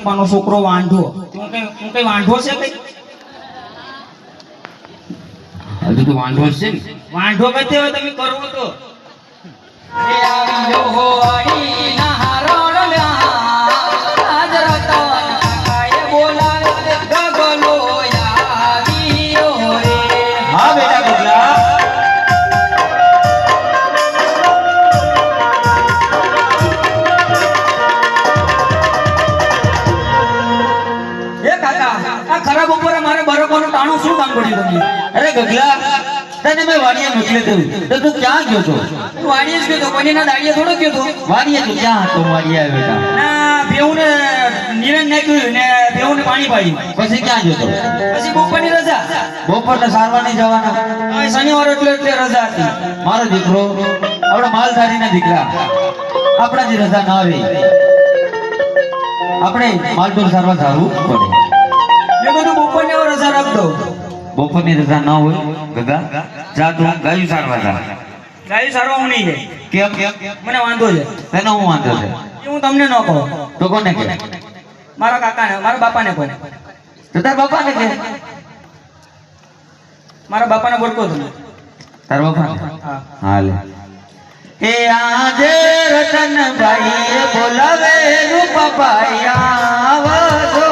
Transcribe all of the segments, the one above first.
પપ્પાનો છોકરો વાંઢો. હું કઈ કઈ વાંઢો છે કઈ? હજુ તો વાંધો છે ને. વાંઢો કઈ તમે કરવો તો. હા મેં વાડીએ મોકલી દઉં તો. તું ક્યાં ગયો તો હું વાડીએ જ ગયો તો કોઈના દાડીએ થોડો ગયો તો. વાડીએ તું ક્યાં હતો વાડીએ આવ્યો બેટા? ના બેઉને નિરંજ નાખ્યું ને બેઉને પાણી પાડ્યું. પછી ક્યાં ગયો તો? પછી બપોરની રજા. બપોરને સારવાર નહીં જવાના. હવે શનિવાર એટલે એટલે રજા હતી. મારો દીકરો આપણા માલધારીના દીકરા. આપણા જે રજા ના આવી આપણે માલધોર સારવાર સારવું પડે. મેં બધું બપોરની રજા રાખડો બપોરની રજા ના હોય ગગા. જા તું ગાયું સારવા જા. ગાડી સારવા હું નહીં કેમ? મને વાંધો છે. તને હું વાંધો છે? એ હું તમને ન કહું. તો કોને કહે? મારા કાકાને મારા બાપાને કોને તો તાર બાપાને કહે? મારા બાપાને બોલકો તમે તાર બાપા હા. હાલે. એ આજે રતનભાઈ બોલાવે રૂપભાઈ આવજો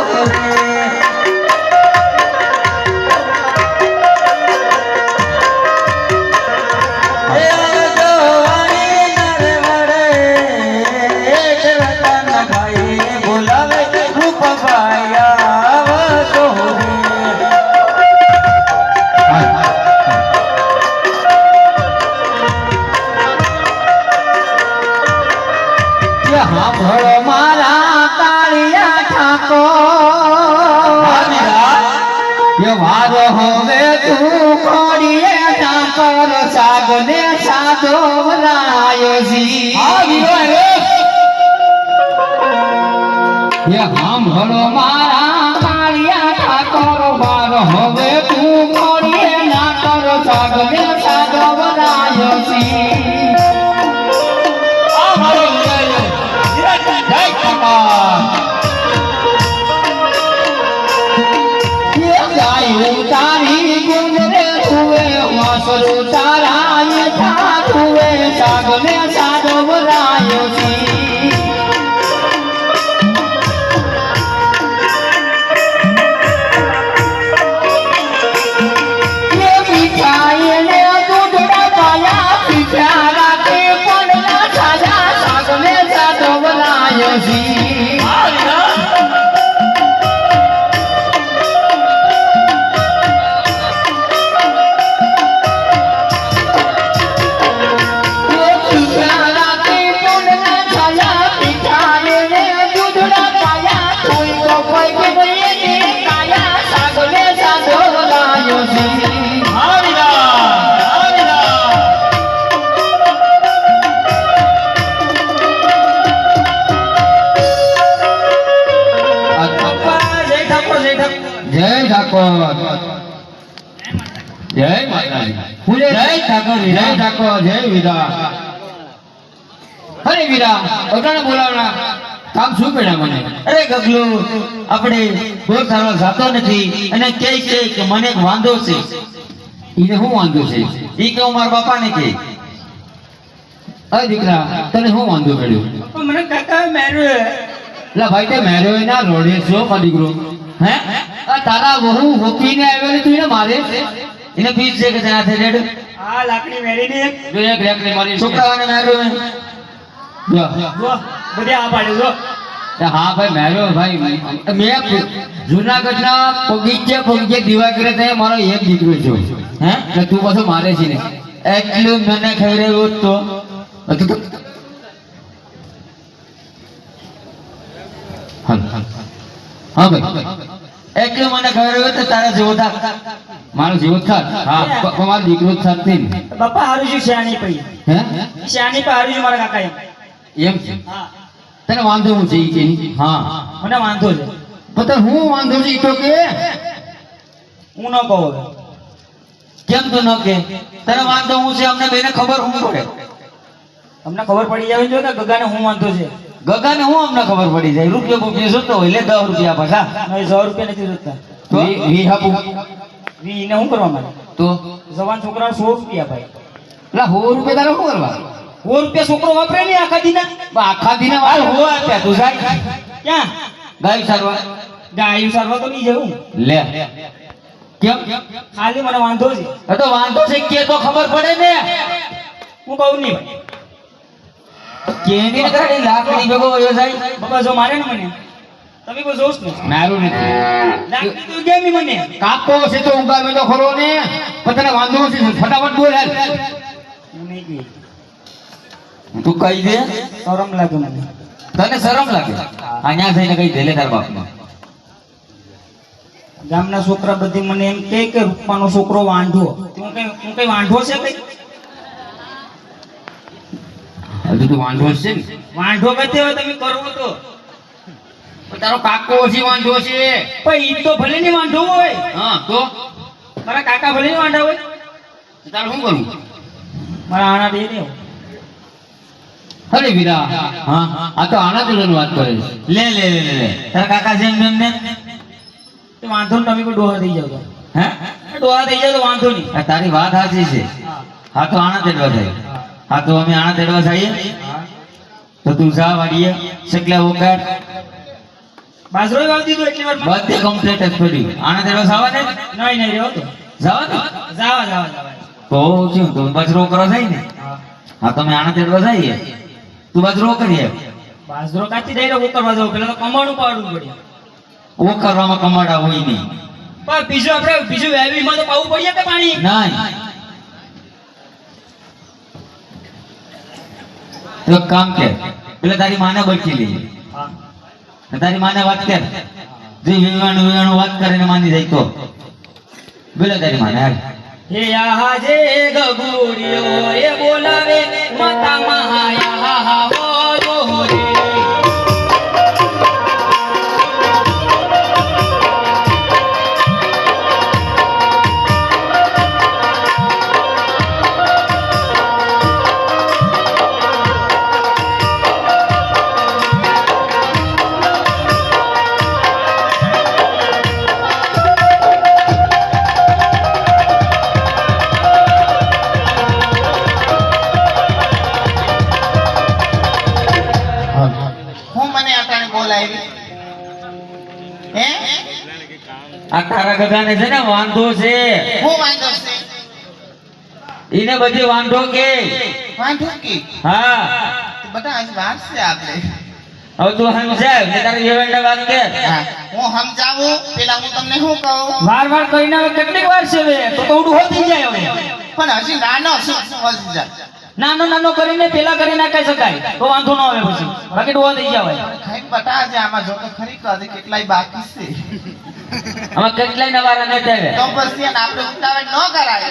સાંભળો મારા કાળિયા ઠાકોર વારો હવે जी ઠાકોર જય ઠાકોર જય વીરા અરે વીરા અટાણે બોલાવના. કામ શું પડ્યા મને? અરે ગગલો આપણે બોર થવા જાતો નથી અને કે છે કે મને એક વાંધો છે. એને શું વાંધો છે? ઈ કે હું મારા બાપાને કે અરે દીકરા તને શું વાંધો પડ્યો? મને કાકા માર્યો લા ભાઈ તે મેરો એના રોડે છો કા દીકરો. હે? આ તારા વહુ હોપીને આવેલી તું એને મારે? એને બીજ છે કે તેના રેડ? આ લાકડી મેરીને જો એક રેકડી મારી છોકરાને માર્યો જો. જો બધે આ પાડે જો. હા ભાઈ મેરો ભાઈ. મેં જુનાગઢના પગીચે પગીચે દીવા કરે તે મારો એક દીકરો છે. હે? એટલે તું પાછો મારે છે ને. એટલું મને ખાઈ રહ્યો તો. હા ભાઈ. એટલું મને ખબર હોય તો તારા જેવો થાક મારો જેવો થાત. હા. પપ્પા મારો દીકરો જ થાત નહીં. ને. બાપા હારું છું શ્યાની પઈ હે? શ્યાની પઈ હારું છું મારા કાકા એમ. એમ છે? હા. તને વાંધો હું છે કે હા. મને વાંધો છે. પણ હું વાંધો છે તો કે? હું ન કહું કેમ તો ન કે? તને વાંધો હું છે અમને બેને ખબર હું પડે. અમને ખબર પડી જાવી જોઈએ કે ગગાને હું વાંધો છે. ગગાને હું અમને ખબર પડી જાય? રૂપિયા બુપિયા જોતો હોય લે દસ રૂપિયા પાછા. સો રૂપિયા નથી જોતા. તો? વી- વી વી એને શું કરવા માંગે? તો? જવાન છોકરા સો રૂપિયા ભાઈ. લા, સો રૂપિયા તારે શું કરવા? સો રૂપિયા છોકરો વાપરે નહીં આખા દીના? આખા દીના હાલ હો આપ્યા તું જાય. ક્યાં? ગાય સારવા. ગાયું સારવા તો નહીં જવું. લે. કેમ? ખાલી મને વાંધો છે. તો વાંધો છે કે તો ખબર પડે ને. હું કહું નહીં. ભાઈ કેની લાકડી ભેગો વયો જાય? બાબા જો મારે ને મને? તમે કોઈ જોશ ને મારું નથી. લાકડી તો નહીં મને. કાપો છે તો ઊંઘામે તો ખરો ને. પતરા વાંધો છે ફટાફટ બોલ હાલ. નહીં તું કહી દે? શરમ લાગે મને. તને શરમ લાગે? અહીંયા થઈને કઈ દેલે તાર બાપને. ગામના છોકરા બધી મને એમ કે કે રૂપાનો છોકરો વાંઢો. હું કઈ હું કઈ વાંઢો છે કઈ? હજુ તું વાંધો છે ને? વાંઢો કઈ હોય તમે કરવો તો. તારો કાકો ઓછી વાંધો છે. પણ ઈ તો ભલે નહીં વાંઢો હોય. હા તો? મારા કાકા ભલે નહીં વાંઢા હોય. તારે શું કરવું મારા આના દે દે અરે વીરા હા? આ તો આના વાત કરે લે લે લે લે તારા કાકા જેમ જેમ ને તે વાંધો નહીં તમે કોઈ ડોહા થઈ જાવ તો. હે? ડોહા થઈ જાવ તો વાંધો નહીં. તારી વાત સાચી છે. હા. તો આણા તેડવા જાય હા તો અમે આણા તેડવા જઈએ. તો તું જા વાડીએ સકલા ઓકાર બાજરો વાવી દીધો એટલી વાર. બધે કમ્પ્લીટ જ પડી. આણા તેડવા જવા ને નહીં નહીં રહ્યો તો જવા તો જાવા જાવા જાવા. તો શું તું બાજરો કરો જાય ને? હા. તમે આણા તેડવા જઈએ. તું બાજરો કરીએ બાજરો કાચી દઈ રહ્યો કરવા જાવ. પેલા તો કમાણું પાડવું પડે. ઓકરવામાં કમાડા હોય નહીં. પણ બીજું આપણે બીજું વેવીમાં તો પાવું પડીએ કે પાણી? નહીં. તો એક કામ કર. એટલે તારી માને બચી લઈએ તારી માને વાત કર. જે વિવાણ વિવાણું વાત કરીને માની જાય તો. બોલે તારી માને હાલ. હે આહા જે ગગુડિયો એ આ તારા ગગાને છે ને વાંધો છે. હું વાંધો છે? એને બધી વાંધો કે? વાંધો કે? હા. બધા આજ વાત છે આપણે હવે તું સમજાવ ને તારી વિવાણને વાત કે હું. સમજાવું પેલા હું તમને શું કહું? વાર વાર કહીને હવે કેટલીક વાર છે હવે? તો તો ઉડું હોતી જાય હવે. પણ હજી નાનો છું શું હજી જાય નાનો નાનો કરીને પેલા કરી નાખી શકાય. તો વાંધો ન આવે પછી. બાકી ડોવા થઈ જાય ખાઈ બટા છે આમાં જો તો ખરી કહે કેટલાય બાકી છે. આમાં કેટલાય નવારા ન આવે તો પછી આપણે ઉતાવળ ન કરાય.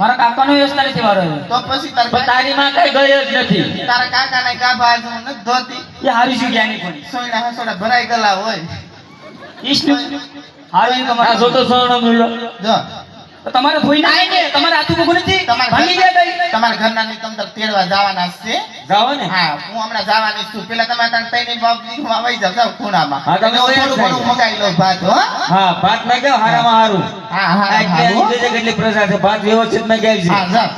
મારા કાકાનો વ્યવસ્થા નથી મારો તો પછી તારમાં કઈ ગયો જ નથી. તારા કાકા ને કા ભાઈ હું નથી ધોતી. એ હારી શું જ્ઞાની પણ સોયના હસોડા ભરાઈ ગયેલા હોય. ઈષ્ટ હારી તમારા જોતો સોનો મળ્યો જો તમારે ભોઈ ના ને તમારે આતું ભોગું નથી તમારા ભાંગી ગયા કઈ તમારા ઘરના ની તમ તક તેડવા જવાના છે. જાવ ને હા હું હમણાં જવાની છું. પેલા તમે તારની બાપજી માં આવી જાવ. જાવ ખૂણામાં. હા, તમે થોડું ઘણું મગાઈ લઉં ભાત હો. હા ભાત ના કેવો હારામાં હારું. હા હા એટલે જોજે કેટલી પ્રજા છે. ભાત વ્યવસ્થિત ના કે હા જાવ.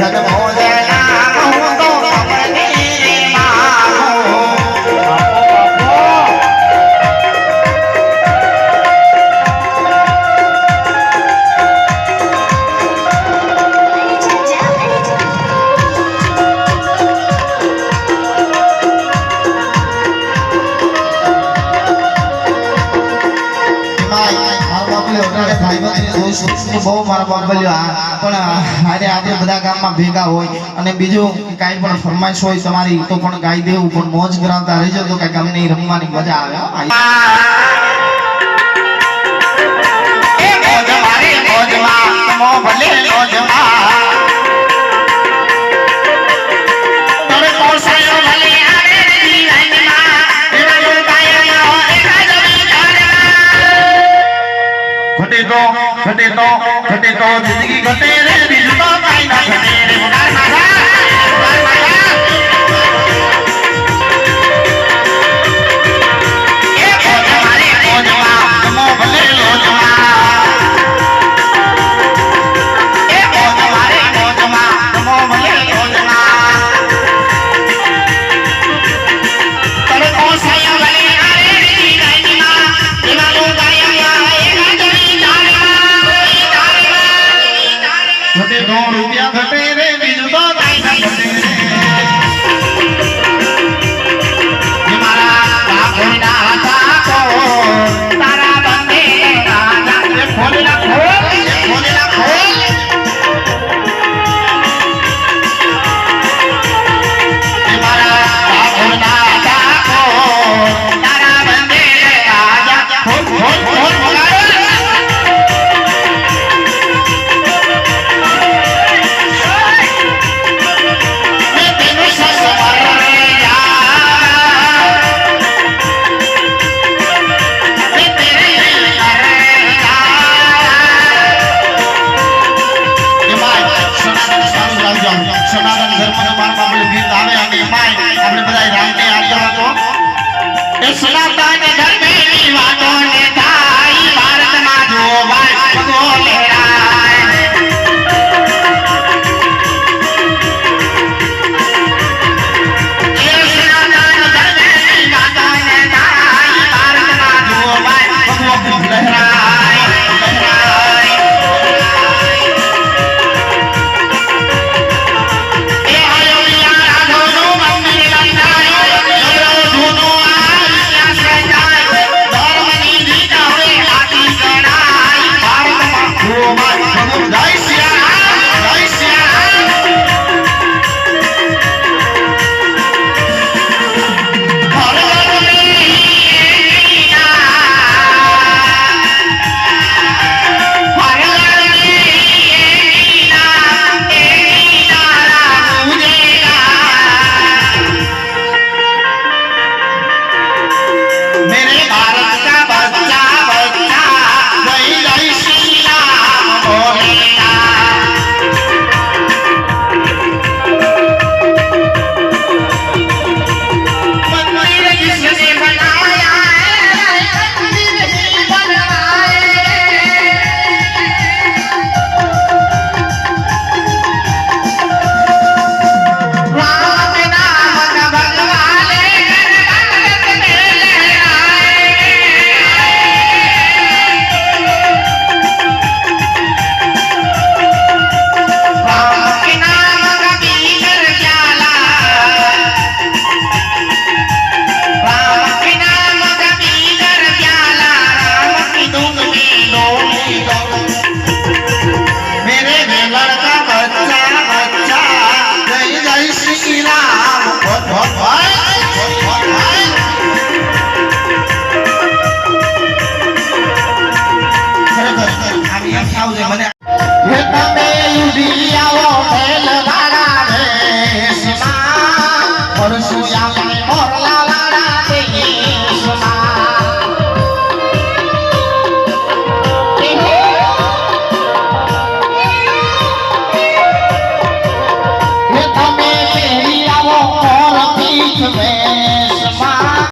ঢাকা આજે આપણે બધા ગામમાં ભેગા હોય અને બીજું કાંઈ પણ ફરમાઈશ હોય તમારી તો પણ ગાઈ દેવું પણ મોજ કરાવતા રહેજો તો કાંઈક અમને રમવાની મજા આવે હો. એ મોજ ઘટે તો ઘટે તો ઘટે તો જિંદગી ઘટે રે બીજું તો કાંઈ ના ઘટે રે